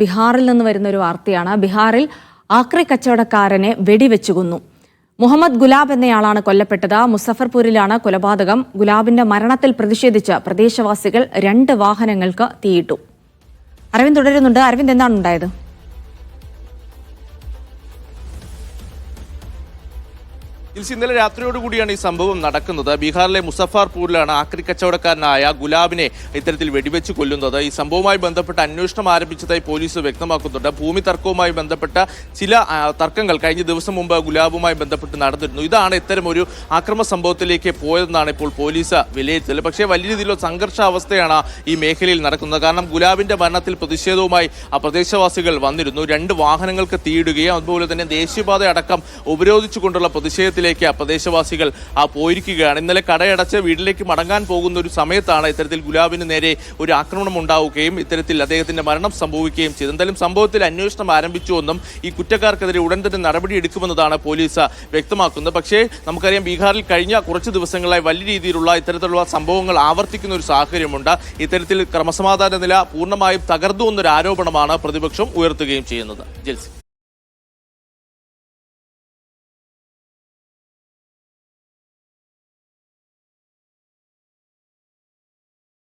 ബീഹാറിൽ നിന്ന് വരുന്ന ഒരു വാർത്തയാണ്. ബീഹാറിൽ ആക്രി കച്ചവടക്കാരനെ വെടിവെച്ചു കൊന്നു മുഹമ്മദ് ഗുലാബ് എന്നയാളാണ് കൊല്ലപ്പെട്ടത്. മുസഫർപൂരിലാണ് കൊലപാതകം. ഗുലാബിന്റെ മരണത്തിൽ പ്രതിഷേധിച്ച് പ്രദേശവാസികൾ രണ്ട് വാഹനങ്ങൾക്ക് തീയിട്ടു. അരവിന്ദ് തുടരുന്നുണ്ട്. അരവിന്ദ് എന്താണ് ഉണ്ടായത്? ഇൽസ് ഇന്നലെ രാത്രിയോടുകൂടിയാണ് ഈ സംഭവം നടക്കുന്നത്. ബീഹാറിലെ മുസഫാർപൂരിലാണ് ആക്രി കച്ചവടക്കാരനായ ഗുലാബിനെ ഇത്തരത്തിൽ വെടിവെച്ച് കൊല്ലുന്നത്. ഈ സംഭവവുമായി ബന്ധപ്പെട്ട അന്വേഷണം ആരംഭിച്ചതായി പോലീസ് വ്യക്തമാക്കുന്നുണ്ട്. ഭൂമി തർക്കവുമായി ബന്ധപ്പെട്ട ചില തർക്കങ്ങൾ കഴിഞ്ഞ ദിവസം മുമ്പ് ഗുലാബുമായി ബന്ധപ്പെട്ട് നടന്നിരുന്നു. ഇതാണ് ഇത്തരം ഒരു ആക്രമ സംഭവത്തിലേക്ക് പോയതെന്നാണ് ഇപ്പോൾ പോലീസ് വിലയിരുത്തൽ. പക്ഷേ വലിയ രീതിയിലുള്ള സംഘർഷാവസ്ഥയാണ് ഈ മേഖലയിൽ നടക്കുന്നത്. കാരണം ഗുലാബിന്റെ മരണത്തിൽ പ്രതിഷേധവുമായി പ്രദേശവാസികൾ വന്നിരുന്നു. രണ്ട് വാഹനങ്ങൾക്ക് തീയിടുകയും അതുപോലെ തന്നെ ദേശീയപാത അടക്കം ഉപരോധിച്ചുകൊണ്ടുള്ള പ്രതിഷേധത്തിലേക്ക് ആ പ്രദേശവാസികൾ ആ പോയിരിക്കുകയാണ്. ഇന്നലെ കടയടച്ച് വീട്ടിലേക്ക് മടങ്ങാൻ പോകുന്ന ഒരു സമയത്താണ് ഇത്തരത്തിൽ ഗുലാബിന് നേരെ ഒരു ആക്രമണം ഉണ്ടാവുകയും ഇത്തരത്തിൽ അദ്ദേഹത്തിന്റെ മരണം സംഭവിക്കുകയും ചെയ്തു. എന്തായാലും സംഭവത്തിൽ അന്വേഷണം ആരംഭിച്ചുവെന്നും ഈ കുറ്റക്കാർക്കെതിരെ ഉടൻ തന്നെ നടപടി എടുക്കുമെന്നതാണ് പോലീസ് വ്യക്തമാക്കുന്നത്. പക്ഷേ നമുക്കറിയാം ബീഹാറിൽ കഴിഞ്ഞ കുറച്ച് ദിവസങ്ങളായി വലിയ രീതിയിലുള്ള ഇത്തരത്തിലുള്ള സംഭവങ്ങൾ ആവർത്തിക്കുന്ന ഒരു സാഹചര്യമുണ്ട്. ഇത്തരത്തിൽ ക്രമസമാധാന നില പൂർണമായും തകർന്നു എന്നൊരു ആരോപണമാണ് പ്രതിപക്ഷം ഉയർത്തുകയും ചെയ്യുന്നത്.